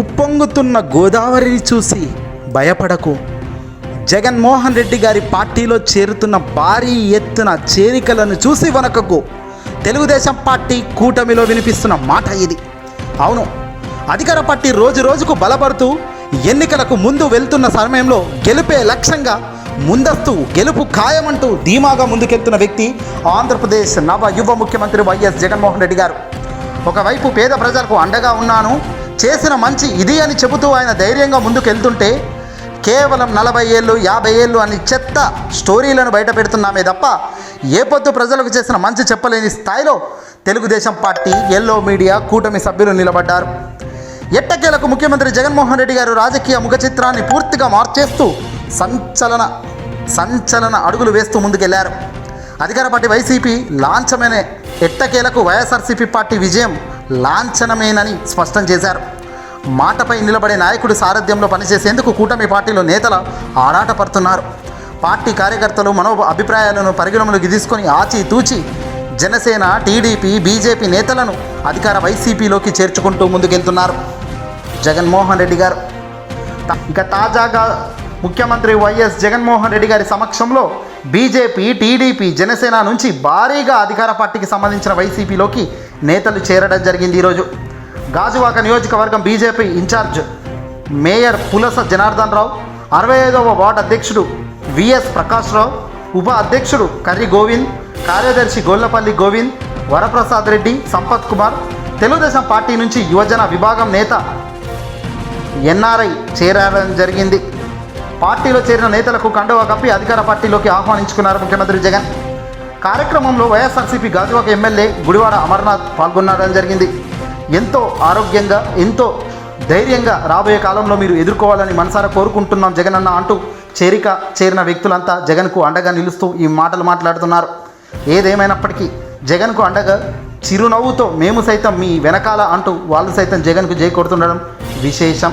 ఉప్పొంగుతున్న గోదావరిని చూసి భయపడకు. జగన్మోహన్ రెడ్డి గారి పార్టీలో చేరుతున్న భారీ ఎత్తున చేరికలను చూసి వనకకు తెలుగుదేశం పార్టీ కూటమిలో వినిపిస్తున్న మాట ఇది. అవును అధికార పార్టీ రోజు రోజుకు బలపడుతూ ఎన్నికలకు ముందు వెళ్తున్న సమయంలో గెలిపే లక్ష్యంగా ముందస్తు గెలుపు ఖాయమంటూ ధీమాగా ముందుకెళ్తున్న వ్యక్తి ఆంధ్రప్రదేశ్ నవ యువ ముఖ్యమంత్రి వైఎస్ జగన్మోహన్ రెడ్డి గారు. ఒకవైపు పేద ప్రజలకు అండగా ఉన్నాను చేసిన మంచి ఇది అని చెబుతూ ఆయన ధైర్యంగా ముందుకెళ్తుంటే కేవలం నలభై ఏళ్ళు యాభై ఏళ్ళు అని చెత్త స్టోరీలను బయట పెడుతున్నామే తప్ప ఏ పొద్దు ప్రజలకు చేసిన మంచి చెప్పలేని స్థాయిలో తెలుగుదేశం పార్టీ ఎల్లో మీడియా కూటమి సభ్యులు నిలబడ్డారు. ఎట్టకేలకు ముఖ్యమంత్రి జగన్మోహన్ రెడ్డి గారు రాజకీయ ముఖ చిత్రాన్ని పూర్తిగా మార్చేస్తూ సంచలన సంచలన అడుగులు వేస్తూ ముందుకెళ్ళారు. అధికార పార్టీ వైసీపీ లాంఛమైన ఎట్టకేలకు వైఎస్ఆర్సీపీ పార్టీ విజయం లాంఛనమేనని స్పష్టం చేశారు. మాటపై నిలబడే నాయకుడి సారథ్యంలో పనిచేసేందుకు కూటమి పార్టీలో నేతలు ఆరాటపడుతున్నారు. పార్టీ కార్యకర్తలు మనో అభిప్రాయాలను పరిగణలోకి తీసుకొని ఆచి తూచి జనసేన టీడీపీ బీజేపీ నేతలను అధికార వైసీపీలోకి చేర్చుకుంటూ ముందుకెళ్తున్నారు. జగన్మోహన్ రెడ్డి గారు. ఇక తాజాగా ముఖ్యమంత్రి వైఎస్ జగన్మోహన్ రెడ్డి గారి సమక్షంలో బీజేపీ టీడీపీ జనసేన నుంచి భారీగా అధికార పార్టీకి సంబంధించిన వైసీపీలోకి నేతలు చేరడం జరిగింది ఈరోజు. గాజువాక నియోజకవర్గం బీజేపీ ఇన్ఛార్జ్ మేయర్ పులస జనార్దన్ రావు అరవై ఐదవ వార్డు అధ్యక్షుడు విఎస్ ప్రకాష్ రావు ఉప అధ్యక్షుడు కర్రి గోవింద్ కార్యదర్శి గొల్లపల్లి గోవింద్ వరప్రసాద్ రెడ్డి సంపత్ కుమార్ తెలుగుదేశం పార్టీ నుంచి యువజన విభాగం నేత ఎన్ఆర్ఐ చేరడం జరిగింది. పార్టీలో చేరిన నేతలకు కండువా కప్పి అధికార పార్టీలోకి ఆహ్వానించుకున్నారు ముఖ్యమంత్రి జగన్. కార్యక్రమంలో వైఎస్ఆర్సీపీ గాజువాక ఎమ్మెల్యే గుడివాడ అమర్నాథ్ పాల్గొనడం జరిగింది. ఎంతో ఆరోగ్యంగా ఎంతో ధైర్యంగా రాబోయే కాలంలో మీరు ఎదుర్కోవాలని మనసారా కోరుకుంటున్నాం జగన్ అన్న అంటూ చేరిక చేరిన వ్యక్తులంతా జగన్కు అండగా నిలుస్తూ ఈ మాటలు మాట్లాడుతున్నారు. ఏదేమైనప్పటికీ జగన్కు అండగా చిరునవ్వుతో మేము సైతం మీ వెనకాల అంటూ వాళ్ళు సైతం జగన్కు జై కొడుతుండడం విశేషం.